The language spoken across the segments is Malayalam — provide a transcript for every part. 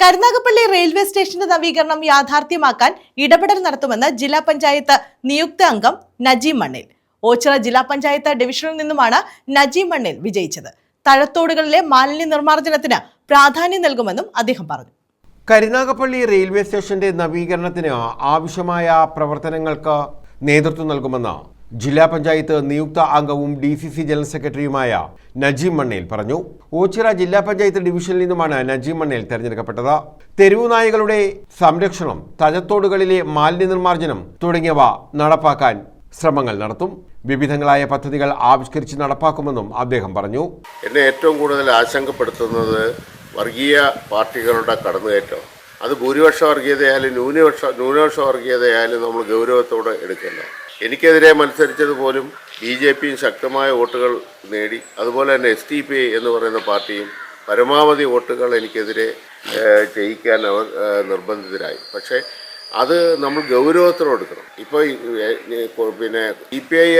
കരുനാഗപ്പള്ളി റെയിൽവേ സ്റ്റേഷന്റെ നവീകരണം യാഥാർത്ഥ്യമാക്കാൻ ഇടപെടൽ നടത്തുമെന്ന് ജില്ലാ പഞ്ചായത്ത് നിയുക്ത അംഗം നജീം മണ്ണിൽ. ഓച്ചിറ ജില്ലാ പഞ്ചായത്ത് ഡിവിഷനിൽ നിന്നുമാണ് നജീം മണ്ണിൽ വിജയിച്ചത്. തഴത്തോടുകളിലെ മാലിന്യ നിർമ്മാർജനത്തിന് പ്രാധാന്യം നൽകുമെന്നും അദ്ദേഹം പറഞ്ഞു. കരുനാഗപ്പള്ളി റെയിൽവേ സ്റ്റേഷന്റെ നവീകരണത്തിന് ആവശ്യമായ പ്രവർത്തനങ്ങൾക്ക് നേതൃത്വം നൽകുമെന്ന് ജില്ലാ പഞ്ചായത്ത് നിയുക്ത അംഗവും ഡി സി സി ജനറൽ സെക്രട്ടറിയുമായ നജീം മണ്ണേൽ പറഞ്ഞു. ഓച്ചിറ ജില്ലാ പഞ്ചായത്ത് ഡിവിഷനിൽ നിന്നുമാണ് നജീം മണ്ണേൽ തെരഞ്ഞെടുക്കപ്പെട്ടത്. തെരുവു നായകളുടെ സംരക്ഷണം തഴത്തോടുകളിലെ മാലിന്യ നിർമ്മാർജനം തുടങ്ങിയവ നടപ്പാക്കാൻ ശ്രമങ്ങൾ നടത്തും. വിവിധങ്ങളായ പദ്ധതികൾ ആവിഷ്കരിച്ച് നടപ്പാക്കുമെന്നും അദ്ദേഹം പറഞ്ഞു. എന്നെ ഏറ്റവും കൂടുതൽ ആശങ്കപ്പെടുത്തുന്നത് വർഗീയ പാർട്ടികളുടെ കടന്നുകയറ്റം. അത് ഭൂരിപക്ഷ വർഗീയതയായാലും ന്യൂനപക്ഷ ന്യൂനപക്ഷ വർഗീയതയായാലും നമ്മൾ ഗൗരവത്തോടെ എടുക്കില്ല എനിക്കെതിരെ മത്സരിച്ചത് പോലും ബി ജെ പിയും ശക്തമായ വോട്ടുകൾ നേടി അതുപോലെ തന്നെ എസ് ടി പി എന്ന് പറയുന്ന പാർട്ടിയും പരമാവധി വോട്ടുകൾ എനിക്കെതിരെ ചെയ്യിക്കാൻ അവർ നിർബന്ധിതരായി. പക്ഷേ അത് നമ്മൾ ഗൗരവത്തോടെ എടുക്കണം. ഇപ്പോൾ പിന്നെ സി പി ഐ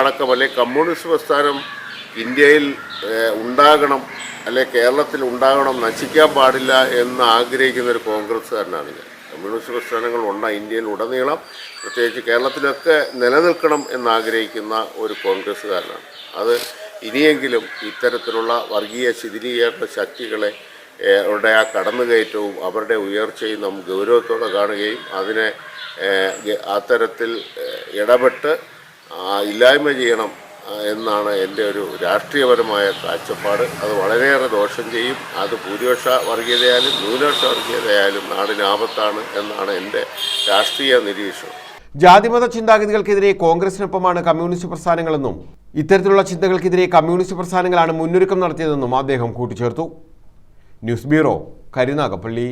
അടക്കം അല്ലെങ്കിൽ കമ്മ്യൂണിസ്റ്റ് പ്രസ്ഥാനം ഇന്ത്യയിൽ ഉണ്ടാകണം അല്ലെ കേരളത്തിൽ ഉണ്ടാകണം നശിക്കാൻ പാടില്ല എന്ന് ആഗ്രഹിക്കുന്ന ഒരു കോൺഗ്രസ്സുകാരനാണ് ഞാൻ. കമ്മ്യൂണിസ്റ്റ് പ്രസ്ഥാനങ്ങൾ ഉണ്ട ഇന്ത്യയിൽ ഉടനീളം പ്രത്യേകിച്ച് കേരളത്തിലൊക്കെ നിലനിൽക്കണം എന്നാഗ്രഹിക്കുന്ന ഒരു കോൺഗ്രസ്സുകാരനാണ്. അത് ഇനിയെങ്കിലും ഇത്തരത്തിലുള്ള വർഗീയ ശിഥിലീകരണ ശക്തികളെ അവരുടെ ആ കടന്നുകയറ്റവും അവരുടെ ഉയർച്ചയും നാം ഗൗരവത്തോടെ കാണുകയും അതിനെ അത്തരത്തിൽ ഇടപെട്ട് ഇല്ലായ്മ ചെയ്യണം എന്നാണ് എന്റെ ഒരു രാഷ്ട്രീയപരമായ കാഴ്ചപ്പാട്. അത് വളരെയേറെ ദോഷം ചെയ്യും. അത് ഭൂരിപക്ഷ വർഗീയതയായാലും ന്യൂനപക്ഷ വർഗീയതയായാലും നാടിനാപത്താണ് എന്നാണ് എന്റെ രാഷ്ട്രീയ നിരീക്ഷണം. ജാതിമത ചിന്താഗതികൾക്കെതിരെ കോൺഗ്രസിനൊപ്പമാണ് കമ്മ്യൂണിസ്റ്റ് പ്രസ്ഥാനങ്ങളെന്നും ഇത്തരത്തിലുള്ള ചിന്തകൾക്കെതിരെ കമ്മ്യൂണിസ്റ്റ് പ്രസ്ഥാനങ്ങളാണ് മുന്നൊരുക്കം നടത്തിയതെന്നും അദ്ദേഹം കൂട്ടിച്ചേർത്തു. News bureau Karunagappally.